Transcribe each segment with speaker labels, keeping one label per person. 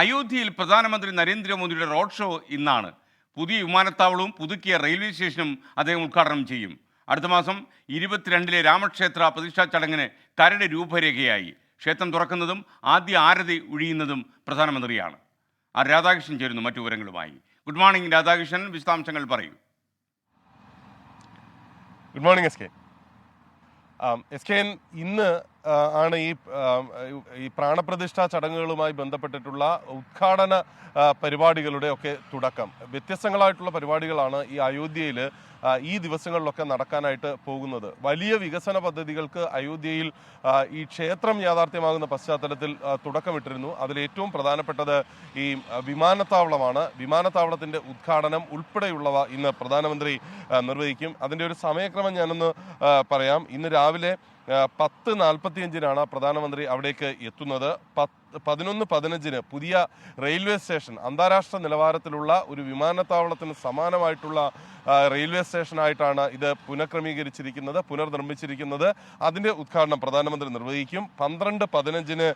Speaker 1: അയോധ്യയിൽ പ്രധാനമന്ത്രി നരേന്ദ്രമോദിയുടെ റോഡ് ഷോ ഇന്നാണ് പുതിയ വിമാനത്താവളവും പുതുക്കിയ റെയിൽവേ സ്റ്റേഷനും അദ്ദേഹം ഉദ്ഘാടനം ചെയ്യും അടുത്ത മാസം ഇരുപത്തിരണ്ടിലെ രാമക്ഷേത്ര പ്രതിഷ്ഠാ ചടങ്ങിന് കരട് രൂപരേഖയായി ക്ഷേത്രം തുറക്കുന്നതും ആദ്യ ആരതി ഒഴിയുന്നതും പ്രധാനമന്ത്രിയാണ് ആ രാധാകൃഷ്ണൻ ചേരുന്നു മറ്റു വിവരങ്ങളുമായി ഗുഡ് മോർണിംഗ് രാധാകൃഷ്ണൻ വിശദാംശങ്ങൾ പറയൂ
Speaker 2: good morning S K S K ഇന്ന് ആണ് ഈ ഈ പ്രാണപ്രതിഷ്ഠാ ചടങ്ങുകളുമായി ബന്ധപ്പെട്ടിട്ടുള്ള ഉദ്ഘാടന പരിപാടികളുടെ ഒക്കെ തുടക്കം വ്യത്യസ്തങ്ങളായിട്ടുള്ള പരിപാടികളാണ് ഈ അയോധ്യയിൽ ഈ ദിവസങ്ങളിലൊക്കെ നടക്കാനായിട്ട് പോകുന്നത് വലിയ വികസന പദ്ധതികൾക്ക് അയോധ്യയിൽ ഈ ക്ഷേത്രം യാഥാർത്ഥ്യമാകുന്ന പശ്ചാത്തലത്തിൽ തുടക്കമിട്ടിരുന്നു അതിലേറ്റവും പ്രധാനപ്പെട്ടത് ഈ വിമാനത്താവളമാണ് വിമാനത്താവളത്തിൻ്റെ ഉദ്ഘാടനം ഉൾപ്പെടെയുള്ളവ ഇന്ന് പ്രധാനമന്ത്രി നിർവഹിക്കും അതിൻ്റെ ഒരു സമയക്രമം ഞാനൊന്ന് പറയാം ഇന്ന് രാവിലെ പത്ത് നാൽപ്പത്തിയഞ്ചിനാണ് പ്രധാനമന്ത്രി അവിടേക്ക് എത്തുന്നത് പത്ത് പതിനൊന്ന് പതിനഞ്ചിന് പുതിയ റെയിൽവേ സ്റ്റേഷൻ അന്താരാഷ്ട്ര നിലവാരത്തിലുള്ള ഒരു വിമാനത്താവളത്തിന് സമാനമായിട്ടുള്ള റെയിൽവേ സ്റ്റേഷനായിട്ടാണ് ഇത് പുനഃക്രമീകരിച്ചിരിക്കുന്നത് പുനർനിർമ്മിച്ചിരിക്കുന്നത് അതിൻ്റെ ഉദ്ഘാടനം പ്രധാനമന്ത്രി നിർവഹിക്കും പന്ത്രണ്ട് പതിനഞ്ചിന്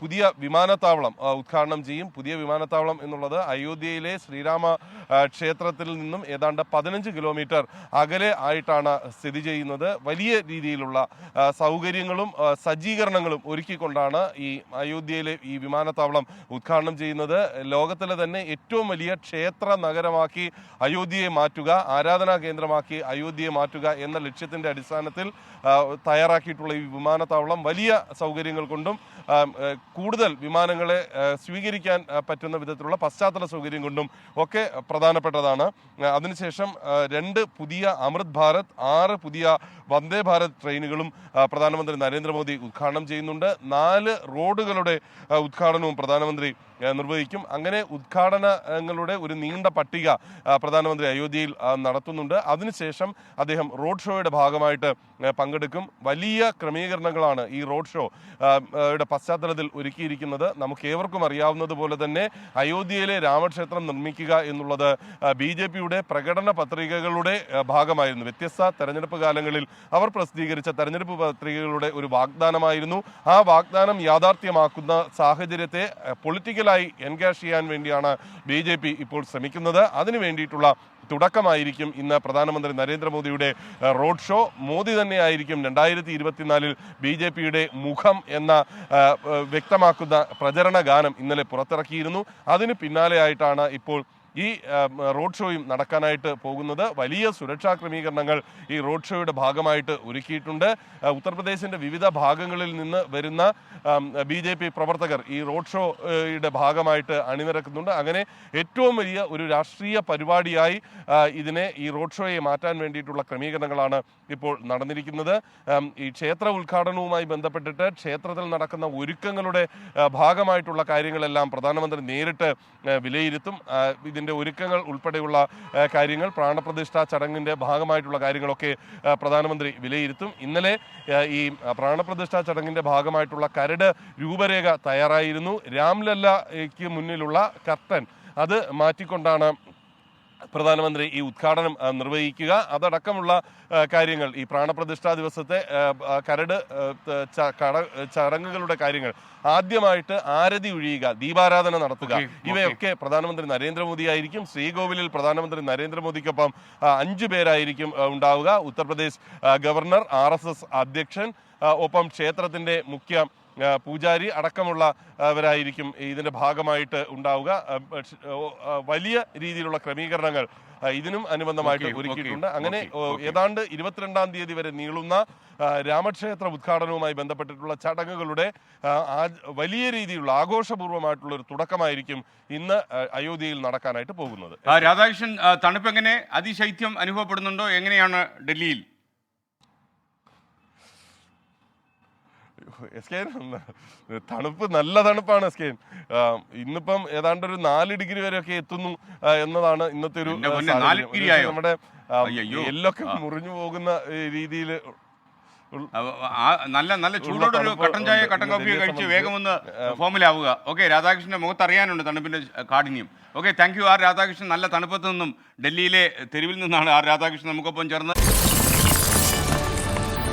Speaker 2: പുതിയ വിമാനത്താവളം ഉദ്ഘാടനം ചെയ്യും പുതിയ വിമാനത്താവളം എന്നുള്ളത് അയോധ്യയിലെ ശ്രീരാമ ക്ഷേത്രത്തിൽ നിന്നും ഏതാണ്ട് പതിനഞ്ച് കിലോമീറ്റർ അകലെ ആയിട്ടാണ് സ്ഥിതി ചെയ്യുന്നത് വലിയ രീതിയിലുള്ള സൗകര്യങ്ങളും സജ്ജീകരണങ്ങളും ഒരുക്കിക്കൊണ്ടാണ് ഈ അയോധ്യയിലെ രാവിലെ ഈ വിമാനത്താവളം ഉദ്ഘാടനം ചെയ്യുന്നത് ലോകത്തിലെ തന്നെ ഏറ്റവും വലിയ ക്ഷേത്ര നഗരമാക്കി അയോധ്യയെ മാറ്റുക ആരാധനാ കേന്ദ്രമാക്കി അയോധ്യയെ മാറ്റുക എന്ന ലക്ഷ്യത്തിൻ്റെ അടിസ്ഥാനത്തിൽ തയ്യാറാക്കിയിട്ടുള്ള ഈ വിമാനത്താവളം വലിയ സൗകര്യങ്ങൾ കൊണ്ടും കൂടുതൽ വിമാനങ്ങളെ സ്വീകരിക്കാൻ പറ്റുന്ന വിധത്തിലുള്ള പശ്ചാത്തല സൗകര്യം കൊണ്ടും ഒക്കെ പ്രധാനപ്പെട്ടതാണ് അതിനുശേഷം രണ്ട് പുതിയ അമൃത് ഭാരത് ആറ് പുതിയ വന്ദേ ഭാരത് ട്രെയിനുകളും പ്രധാനമന്ത്രി നരേന്ദ്രമോദി ഉദ്ഘാടനം ചെയ്യുന്നുണ്ട് നാല് റോഡുകളുടെ ഉദ്ഘാടനവും പ്രധാനമന്ത്രി നിർവഹിക്കും അങ്ങനെ ഉദ്ഘാടനങ്ങളുടെ ഒരു നീണ്ട പട്ടിക പ്രധാനമന്ത്രി അയോധ്യയിൽ നടത്തുന്നുണ്ട് അതിനുശേഷം അദ്ദേഹം റോഡ് ഷോയുടെ ഭാഗമായിട്ട് പങ്കെടുക്കും വലിയ ക്രമീകരണങ്ങളാണ് ഈ റോഡ് ഷോ യുടെ പശ്ചാത്തലത്തിൽ ഒരുക്കിയിരിക്കുന്നത് നമുക്ക് ഏവർക്കും അറിയാവുന്നതുപോലെ തന്നെ അയോധ്യയിലെ രാമക്ഷേത്രം നിർമ്മിക്കുക എന്നുള്ളത് ബി ജെ പിയുടെ പ്രകടന പത്രികകളുടെ ഭാഗമായിരുന്നു വ്യത്യസ്ത തെരഞ്ഞെടുപ്പ് കാലങ്ങളിൽ അവർ പ്രസിദ്ധീകരിച്ച തെരഞ്ഞെടുപ്പ് പത്രികകളുടെ ഒരു വാഗ്ദാനമായിരുന്നു ആ വാഗ്ദാനം യാഥാർത്ഥ്യമാക്കുന്ന സാഹചര്യത്തെ പൊളിറ്റിക്കലായി എൻഗേജ് ചെയ്യാൻ വേണ്ടിയാണ് ബി ജെ പി ഇപ്പോൾ ശ്രമിക്കുന്നത് അതിനു വേണ്ടിയിട്ടുള്ള തുടക്കമായിരിക്കും ഇന്ന് പ്രധാനമന്ത്രി നരേന്ദ്രമോദിയുടെ റോഡ് ഷോ മോദി തന്നെയായിരിക്കും രണ്ടായിരത്തി ഇരുപത്തിനാലിൽ ബി ജെ പിയുടെ മുഖം എന്ന വ്യക്തമാക്കുന്ന പ്രചരണ ഗാനം ഇന്നലെ പുറത്തിറക്കിയിരുന്നു അതിന് പിന്നാലെയായിട്ടാണ് ഇപ്പോൾ ഈ റോഡ് ഷോയും നടക്കാനായിട്ട് പോകുന്നത് വലിയ സുരക്ഷാ ക്രമീകരണങ്ങൾ ഈ റോഡ് ഷോയുടെ ഭാഗമായിട്ട് ഒരുക്കിയിട്ടുണ്ട് ഉത്തർപ്രദേശിൻ്റെ വിവിധ ഭാഗങ്ങളിൽ നിന്ന് വരുന്ന ബി ജെ പി പ്രവർത്തകർ ഈ റോഡ് ഷോയുടെ ഭാഗമായിട്ട് അണിനിരക്കുന്നുണ്ട് അങ്ങനെ ഏറ്റവും വലിയ ഒരു രാഷ്ട്രീയ പരിപാടിയായി ഇതിനെ ഈ റോഡ് ഷോയെ മാറ്റാൻ വേണ്ടിയിട്ടുള്ള ക്രമീകരണങ്ങളാണ് ഇപ്പോൾ നടന്നിരിക്കുന്നത് ഈ ക്ഷേത്ര ഉദ്ഘാടനവുമായി ബന്ധപ്പെട്ടിട്ട് ക്ഷേത്രത്തിൽ നടക്കുന്ന ഒരുക്കങ്ങളുടെ ഭാഗമായിട്ടുള്ള കാര്യങ്ങളെല്ലാം പ്രധാനമന്ത്രി നേരിട്ട് വിലയിരുത്തും ഇത് ഇതിൻ്റെ ഒരുക്കങ്ങൾ ഉൾപ്പെടെയുള്ള കാര്യങ്ങൾ പ്രാണപ്രതിഷ്ഠാ ചടങ്ങിൻ്റെ ഭാഗമായിട്ടുള്ള കാര്യങ്ങളൊക്കെ പ്രധാനമന്ത്രി വിലയിരുത്തും ഇന്നലെ ഈ പ്രാണപ്രതിഷ്ഠാ ചടങ്ങിൻ്റെ ഭാഗമായിട്ടുള്ള കരട് രൂപരേഖ തയ്യാറായിരുന്നു രാംലല്ലയ്ക്ക് മുന്നിലുള്ള കർട്ടൻ അത് മാറ്റിക്കൊണ്ടാണ് പ്രധാനമന്ത്രി ഈ ഉദ്ഘാടനം നിർവഹിക്കുക അതടക്കമുള്ള കാര്യങ്ങൾ ഈ പ്രാണപ്രതിഷ്ഠാ ദിവസത്തെ കരട് ചടങ്ങുകളുടെ കാര്യങ്ങൾ ആദ്യമായിട്ട് ആരതി ഒഴിയുക ദീപാരാധന നടത്തുക ഇവയൊക്കെ പ്രധാനമന്ത്രി നരേന്ദ്രമോദി ആയിരിക്കും ശ്രീകോവിലിൽ പ്രധാനമന്ത്രി നരേന്ദ്രമോദിക്കൊപ്പം അഞ്ചു പേരായിരിക്കും ഉണ്ടാവുക ഉത്തർപ്രദേശ് ഗവർണർ ആർ അധ്യക്ഷൻ ഒപ്പം ക്ഷേത്രത്തിന്റെ മുഖ്യ പൂജാരി അടക്കമുള്ളവരായിരിക്കും ഇതിൻ്റെ ഭാഗമായിട്ട് ഉണ്ടാവുക വലിയ രീതിയിലുള്ള ക്രമീകരണങ്ങൾ ഇതിനും അനുബന്ധമായിട്ട് ഒരുക്കിയിട്ടുണ്ട് അങ്ങനെ ഏതാണ്ട് ഇരുപത്തിരണ്ടാം തീയതി വരെ നീളുന്ന രാമക്ഷേത്ര ഉദ്ഘാടനവുമായി ബന്ധപ്പെട്ടിട്ടുള്ള ചടങ്ങുകളുടെ വലിയ രീതിയിലുള്ള ആഘോഷപൂർവ്വമായിട്ടുള്ള ഒരു തുടക്കമായിരിക്കും ഇന്ന് അയോധ്യയിൽ നടക്കാനായിട്ട് പോകുന്നത്
Speaker 1: രാധാകൃഷ്ണൻ തണുപ്പ് എങ്ങനെ അതിശൈത്യം അനുഭവപ്പെടുന്നുണ്ടോ എങ്ങനെയാണ് ഡൽഹിയിൽ
Speaker 2: എസ്കെയിൻ തണുപ്പ് നല്ല തണുപ്പാണ് എസ്കെയിൻ ഇന്നിപ്പം ഏതാണ്ട് ഒരു നാല് ഡിഗ്രി വരെയൊക്കെ എത്തുന്നു എന്നതാണ് ഇന്നത്തെ ഒരു നമ്മുടെ എല്ലൊക്കെ മുറിഞ്ഞു പോകുന്ന രീതിയിൽ
Speaker 1: നല്ല നല്ല ചൂടോടെ ഒരു കട്ടൻ ചായ കട്ടൻ കോഫി കഴിച്ച് വേഗം ഒന്ന് ഫോമിലാവുക ഓക്കെ രാധാകൃഷ്ണന്റെ മുഖത്ത് അറിയാനുണ്ട് തണുപ്പിന്റെ കാഠിന്യം okay thank you R Radhakrishnan നല്ല തണുപ്പത്ത് നിന്നും ഡൽഹിയിലെ തെരുവിൽ നിന്നാണ് ആർ രാധാകൃഷ്ണൻ നമുക്കൊപ്പം ചേർന്ന്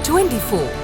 Speaker 1: 24